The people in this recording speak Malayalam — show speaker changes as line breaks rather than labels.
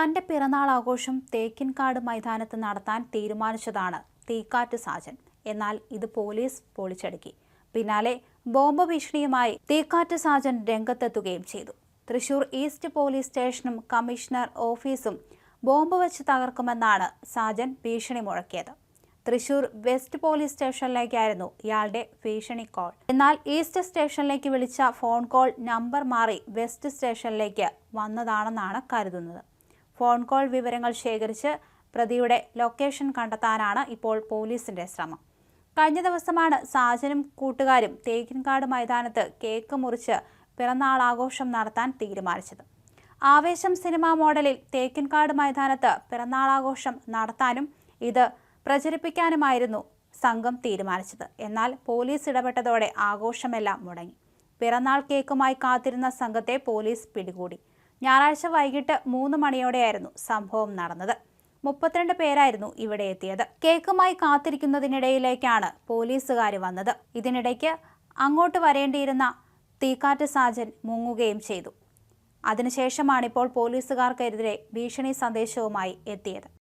തന്റെ പിറന്നാൾ ആഘോഷം തേക്കിൻകാട് മൈതാനത്ത് നടത്താൻ തീരുമാനിച്ചതാണ് തീക്കാറ്റ് സാജൻ. എന്നാൽ ഇത് പോലീസ് പൊളിച്ചടുക്കി. പിന്നാലെ ബോംബ് ഭീഷണിയുമായി തീക്കാറ്റ് സാജൻ രംഗത്തെത്തുകയും ചെയ്തു. തൃശൂർ ഈസ്റ്റ് പോലീസ് സ്റ്റേഷനും കമ്മീഷണർ ഓഫീസും ബോംബ് വെച്ച് തകർക്കുമെന്നാണ് സാജൻ ഭീഷണി മുഴക്കിയത്. തൃശൂർ വെസ്റ്റ് പോലീസ് സ്റ്റേഷനിലേക്കായിരുന്നു ഇയാളുടെ ഭീഷണി കോൾ. എന്നാൽ ഈസ്റ്റ് സ്റ്റേഷനിലേക്ക് വിളിച്ച ഫോൺ കോൾ നമ്പർ മാറി വെസ്റ്റ് സ്റ്റേഷനിലേക്ക് വന്നതാണെന്നാണ് കരുതുന്നത്. ഫോൺ കോൾ വിവരങ്ങൾ ശേഖരിച്ച് പ്രതിയുടെ ലൊക്കേഷൻ കണ്ടെത്താനാണ് ഇപ്പോൾ പോലീസിന്റെ ശ്രമം. കഴിഞ്ഞ ദിവസമാണ് സാജനും കൂട്ടുകാരും തേക്കിൻകാട് മൈതാനത്ത് കേക്ക് മുറിച്ച് പിറന്നാൾ ആഘോഷം നടത്താൻ തീരുമാനിച്ചത്. ആവേശം സിനിമാ മോഡലിൽ തേക്കിൻകാട് മൈതാനത്ത് പിറന്നാളാഘോഷം നടത്താനും ഇത് പ്രചരിപ്പിക്കാനുമായിരുന്നു സംഘം തീരുമാനിച്ചത്. എന്നാൽ പോലീസ് ഇടപെട്ടതോടെ ആഘോഷമെല്ലാം മുടങ്ങി. പിറന്നാൾ കേക്കുമായി കാത്തിരുന്ന സംഘത്തെ പോലീസ് പിടികൂടി. ഞായറാഴ്ച വൈകിട്ട് മൂന്ന് മണിയോടെയായിരുന്നു സംഭവം നടന്നത്. മുപ്പത്തിരണ്ട് പേരായിരുന്നു ഇവിടെ എത്തിയത്. കേക്കുമായി കാത്തിരിക്കുന്നതിനിടയിലേക്കാണ് പോലീസുകാർ വന്നത്. ഇതിനിടയ്ക്ക് അങ്ങോട്ട് വരേണ്ടിയിരുന്ന തീക്കാറ്റ് സാജൻ മുങ്ങുകയും ചെയ്തു. അതിനുശേഷമാണിപ്പോൾ പോലീസുകാർക്കെതിരെ ഭീഷണി സന്ദേശവുമായി എത്തിയത്.